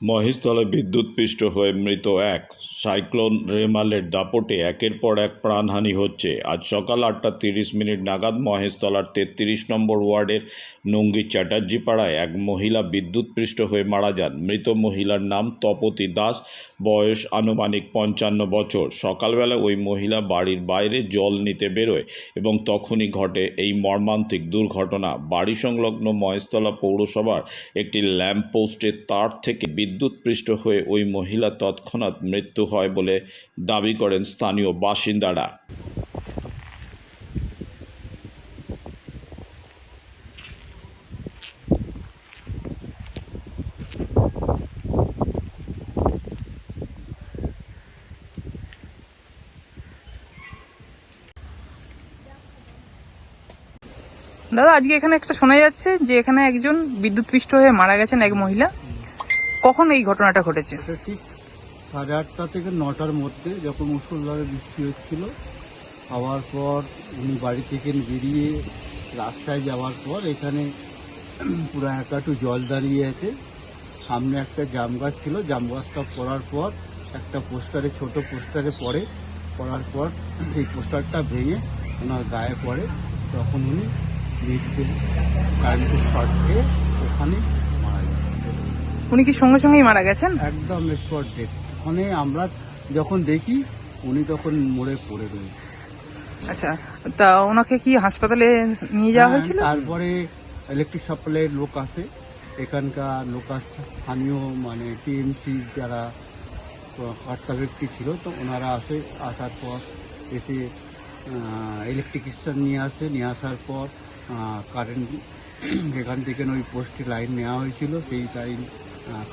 মহেশতলে বিদ্যুৎপৃষ্ট হয়ে মৃত এক সাইক্লোন রেমালের দাপটে একের পর এক প্রাণহানি হচ্ছে। আজ সকাল আটটা তিরিশ মিনিট নাগাদ মহেশতলার তেত্রিশ নম্বর ওয়ার্ডের নঙ্গি চ্যাটার্জি পাড়ায় এক মহিলা বিদ্যুৎপৃষ্ট হয়ে মারা যান। মৃত মহিলার নাম তপতি দাস, বয়স আনুমানিক পঞ্চান্ন বছর। সকালবেলা ওই মহিলা বাড়ির বাইরে জল নিতে বেরোয় এবং তখনই ঘটে এই মর্মান্তিক দুর্ঘটনা। বাড়ি সংলগ্ন মহেশতলা পৌরসভার একটি ল্যাম্প পোস্টের তার থেকে বিদ্যুৎপৃষ্ট হয়ে ওই মহিলা তৎক্ষণাৎ মৃত্যু হয় বলে দাবি করেন স্থানীয় বাসিন্দারা। দাদা, আজকে এখানে একটা শোনা যাচ্ছে যে এখানে একজন বিদ্যুৎপৃষ্ট হয়ে মারা গেছেন এক মহিলা। কখন এই ঘটনাটা ঘটেছে? এটা ঠিক সাড়ে আটটা থেকে নটার মধ্যে যখন মুসলধারে বৃষ্টি হচ্ছিল, হওয়ার পর উনি বাড়ি থেকে বেরিয়ে রাস্তায় যাওয়ার পর এখানে পুরো একাটু জল দাঁড়িয়ে আছে। সামনে একটা জাম গাছ ছিল, জাম গাছটা পড়ার পর একটা পোস্টারে, ছোট পোস্টারে পড়ে। পড়ার পর সেই পোস্টারটা ভেঙে ওনার গায়ে পড়ে। তখন উনি মৃত্যু কারেন্টের শর্ট খেয়ে ওখানে উনি কি সঙ্গে সঙ্গেই মারা গেছেন? একদম স্পট ডেট মানে আমরা যখন দেখি উনি তখন মরে পড়ে রয়েছে আচ্ছা তা ওনাকে কি হাসপাতালে নিয়ে যাওয়া হ্যাঁ, হয়েছিল? তারপরে ইলেকট্রিক সাপ্লাইয়ের লোক আসে। এখানকার লোক স্থানীয় মানে টিএমসি যারা কর্তা ব্যক্তি ছিল তো ওনারা আসে আসার পর এসে ইলেকট্রিকিশিয়ান নিয়ে আসে। নিয়ে আসার পর কারেন্ট এখান থেকে ওই পোস্টে লাইন নেওয়া হয়েছিল। সেই লাইন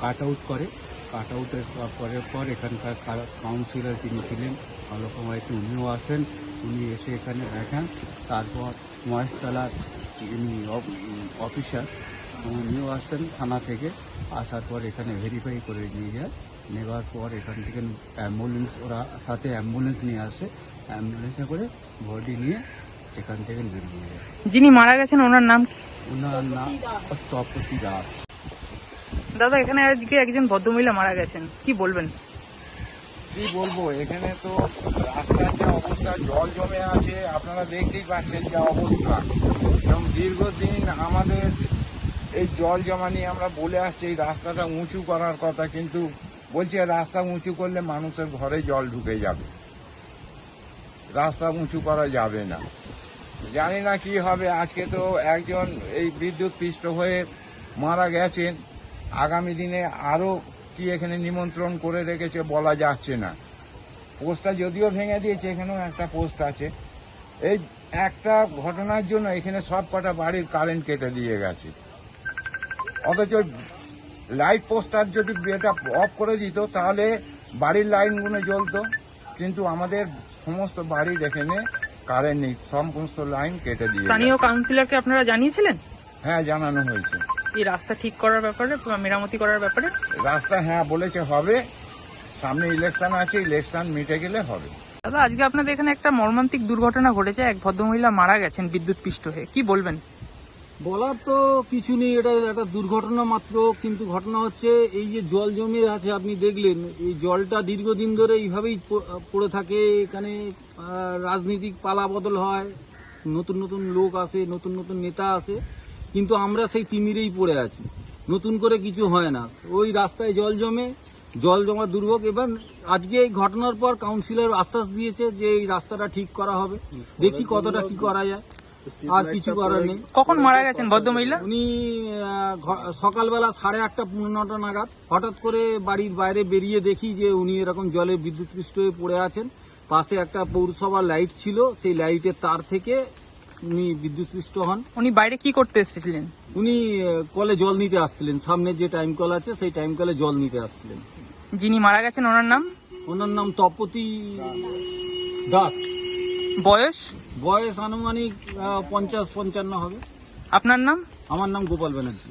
কাট আউট করে। কাট আউটের পরের পর এখানকার কাউন্সিলর যিনি ছিলেন মাইতি উনিও আসেন। উনি এসে এখানে দেখেন। তারপর মহেশতলার যিনি অফিসার উনিও আসেন থানা থেকে। আসার পর এখানে ভেরিফাই করে নিয়ে যায় নেওয়ার পর এখান থেকে অ্যাম্বুলেন্স ওরা সাথে অ্যাম্বুলেন্স নিয়ে আসে। অ্যাম্বুলেন্সে করে বডি নিয়ে এখান থেকে বেরিয়ে যায়। যিনি মারা গেছেন ওনার নাম ওনার নাম তপতি দাস। দাদা, এখানে আজকে একজন ভদ্রমহিলা মারা গেছেন। কি বলবেন? কি বলব, এখানে তো রাস্তার যে অবস্থা, জল জমে আছে, আপনারা দেখতেই পাচ্ছেন যা অবস্থা। এবং দীর্ঘদিন আমাদের এই জল জমা নিয়ে আমরা বলে আসছি, এই রাস্তাটা উঁচু করার কথা, কিন্তু বলছি রাস্তা উঁচু করলে মানুষের ঘরে জল ঢুকে যাবে। রাস্তা উঁচু করা যাবে না। জানি না কি হবে, আজকে তো একজন এই বিদ্যুৎ পৃষ্ঠ হয়ে মারা গেছেন। আগামী দিনে আরও কি এখানে নিমন্ত্রণ করে রেখেছে বলা যাচ্ছে না। পোস্টটা যদিও ভেঙে দিয়েছে এখানেও একটা পোস্ট আছে। এই একটা ঘটনার জন্য এখানে সব কটা বাড়ির কারেন্ট কেটে দিয়ে গেছে। অথচ লাইট পোস্টার যদি এটা অফ করে দিত তাহলে বাড়ির লাইনগুলো জ্বলতো। কিন্তু আমাদের সমস্ত বাড়ির এখানে কারেন্ট নেই সমস্ত লাইন কেটে দিয়ে স্থানীয়। কাউন্সিলরকে আপনারা জানিয়েছিলেন? হ্যাঁ জানানো হয়েছে। এই রাস্তা ঠিক করার ব্যাপারে মেরামতি করার ব্যাপারে। রাস্তা হ্যাঁ বলেছে হবে। সামনে ইলেকশন আছে ইলেকশন মিটে গেলে হবে। দাদা আজকে আপনাদের এখানে একটা মর্মান্তিক দুর্ঘটনা ঘটেছে। এক ভদ্রমহিলা মারা গেছেন বিদ্যুৎ বিদ্যুৎপৃষ্ট হয়ে। কি বলবেন? বলার তো কিছু নেই এটা একটা দুর্ঘটনা মাত্র। কিন্তু ঘটনা হচ্ছে এই যে জল জমে আছে আপনি দেখলেন এই জলটা দীর্ঘদিন ধরে এইভাবেই পড়ে থাকে। এখানে রাজনীতিক পালা বদল হয়। নতুন নতুন লোক আসে নতুন নতুন নেতা আসে। কিন্তু আমরা সেই তিমিরেই পড়ে আছি। নতুন করে কিছু হয় না। ওই রাস্তায় জল জমে জল জমা দুর্ভোগ। এবার আজকে এই ঘটনার পর কাউন্সিলর আশ্বাস দিয়েছে যে এই রাস্তাটা ঠিক করা হবে। দেখি কতটা কি করা যায়। আর কিছু করার নেই। কখন মারা গেছেন ভদ্রমহিলা? উনি সকালবেলা সাড়ে আটটা পনেরো নটা নাগাদ হঠাৎ করে বাড়ির বাইরে বেরিয়ে দেখি যে উনি এরকম জলে বিদ্যুৎ বিদ্যুৎপৃষ্ট হয়ে পড়ে আছেন। পাশে একটা পৌরসভার লাইট ছিল সেই লাইটের তার থেকে উনি বিদ্যুৎস্পৃষ্ট হন। উনি বাইরে কি করতে এসেছিলেন? উনি কলে জল নিতে আসছিলেন। সামনে যে টাইম কল আছে সেই টাইম কলে জল নিতে আসছিলেন। যিনি মারা গেছেন ওনার নাম? ওনার নাম তপতি দাস। বয়স? বয়স আনুমানিক পঞ্চাশ পঞ্চান্ন হবে। আপনার নাম? আমার নাম গোপাল ব্যানার্জি।